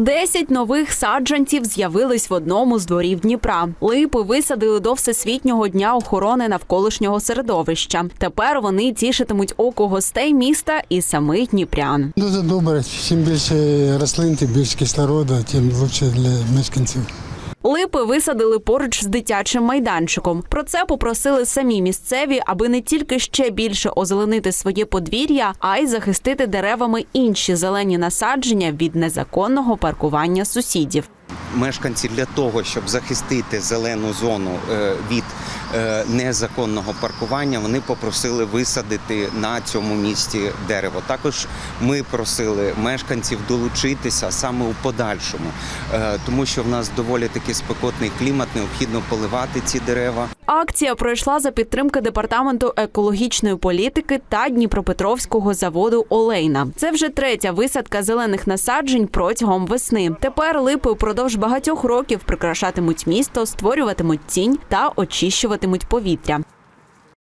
Десять нових саджанців з'явились в одному з дворів Дніпра. Липи висадили до всесвітнього дня охорони навколишнього середовища. Тепер вони тішитимуть око гостей міста і самих дніпрян. Дуже добре. Чим більше рослин, тим більше кислороду, тим краще для мешканців. Липи висадили поруч з дитячим майданчиком. Про це попросили самі місцеві, аби не тільки ще більше озеленити своє подвір'я, а й захистити деревами інші зелені насадження від незаконного паркування сусідів. мешканці для того, щоб захистити зелену зону е, від незаконного паркування, вони попросили висадити на цьому місці дерево. Також ми просили мешканців долучитися саме у подальшому, е, тому що в нас доволі таки спекотний клімат, необхідно поливати ці дерева. Акція пройшла за підтримки департаменту екологічної політики та Дніпропетровського заводу Олейна. Це вже третя висадка зелених насаджень протягом весни. Тепер липи впродовж багатьох років прикрашатимуть місто, створюватимуть тінь та очищуватимуть повітря.